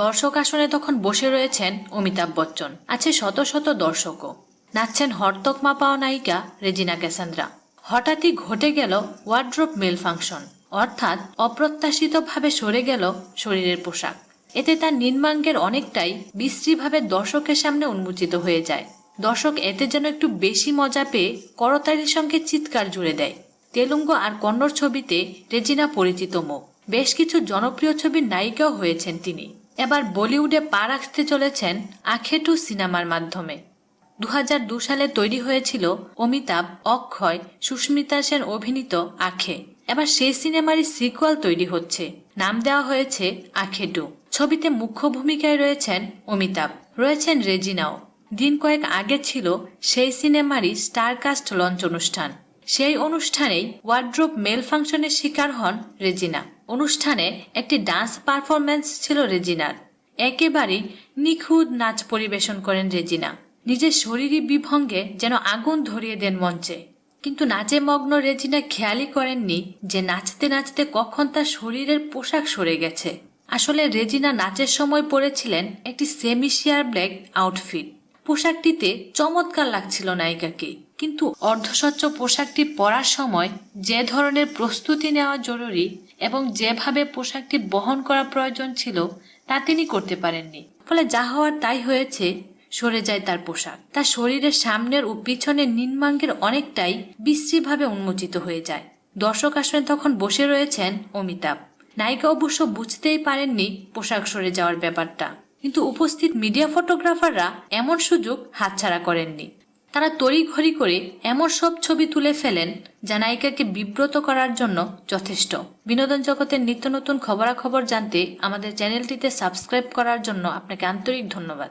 দর্শক আসনে তখন বসে রয়েছেন অমিতাভ বচ্চন। আছে শত শত দর্শকও। নাচছেন হরতকমা পাওয়া নায়িকা রেজিনা ক্যাসান্দ্রা। হঠাৎই ঘটে গেল ওয়ার্ড্রোপ মেল ফাংশন অর্থাৎ অপ্রত্যাশিতভাবে সরে গেল শরীরের পোশাক। এতে তার নির্মাঙ্গের অনেকটাই বিশ্রীভাবে দর্শকের সামনে উন্মোচিত হয়ে যায়। দর্শক এতে যেন একটু বেশি মজা পেয়ে করতালির সঙ্গে চিৎকার জুড়ে দেয়। তেলুগু আর কন্নড় ছবিতে রেজিনা পরিচিত মুখ। বেশ কিছু জনপ্রিয় ছবির নায়িকাও হয়েছেন তিনি। এবার বলিউডে পা রাখতে চলেছেন আখেটু সিনেমার মাধ্যমে। দু সালে তৈরি হয়েছিল অমিতাভ, অক্ষয়, সুস্মিতা সেন অভিনীত আখে। এবার সেই সিনেমারই সিকুয়াল তৈরি হচ্ছে। নাম দেওয়া হয়েছে আখেটু। ছবিতে মুখ্য ভূমিকায় রয়েছেন অমিতাভ। রয়েছেন রেজিনাও। দিন কয়েক আগে ছিল সেই সিনেমারই স্টারকাস্ট লঞ্চ অনুষ্ঠান। সেই অনুষ্ঠানেই ওয়ার্ড্রোপ মেল ফাংশনের শিকার হন রেজিনা। অনুষ্ঠানে একটি ডান্স পারফরম্যান্স ছিল রেজিনার। একেবারেই নিখুঁত নাচ পরিবেশন করেন রেজিনা। নিজের শরীরী বিভঙ্গে যেন আগুন ধরিয়ে দেন মঞ্চে। কিন্তু নাচে মগ্ন রেজিনা খেয়ালই করেননি যে নাচতে নাচতে কখন তার শরীরের পোশাক সরে গেছে। আসলে রেজিনা নাচের সময় পরেছিলেন একটি সেমিশিয়ার ব্ল্যাক আউটফিট। পোশাকটিতে চমৎকার লাগছিল নায়িকাকে। কিন্তু অর্ধস্বচ্ছ পোশাকটি পরার সময় যে ধরনের প্রস্তুতি নেওয়া জরুরি এবং যেভাবে পোশাকটি বহন করা প্রয়োজন ছিল তা তিনি করতে পারেননি। ফলে যা হওয়ার তাই হয়েছে, সরে যায় তার পোশাক। তার শরীরের সামনের ও পিছনের নিম্নাঙ্গের অনেকটাই বিশ্রীভাবে উন্মোচিত হয়ে যায়। দর্শক আসনে তখন বসে রয়েছেন অমিতাভ। নায়িকা অবশ্য বুঝতেই পারেননি পোশাক সরে যাওয়ার ব্যাপারটা। কিন্তু উপস্থিত মিডিয়া ফটোগ্রাফাররা এমন সুযোগ হাতছাড়া করেননি। তারা তড়িঘড়ি করে এমন সব ছবি তুলে ফেলেন যা নায়িকাকে বিব্রত করার জন্য যথেষ্ট। বিনোদন জগতের নিত্য নতুন খবরাখবর জানতে আমাদের চ্যানেলটিতে সাবস্ক্রাইব করার জন্য আপনাকে আন্তরিক ধন্যবাদ।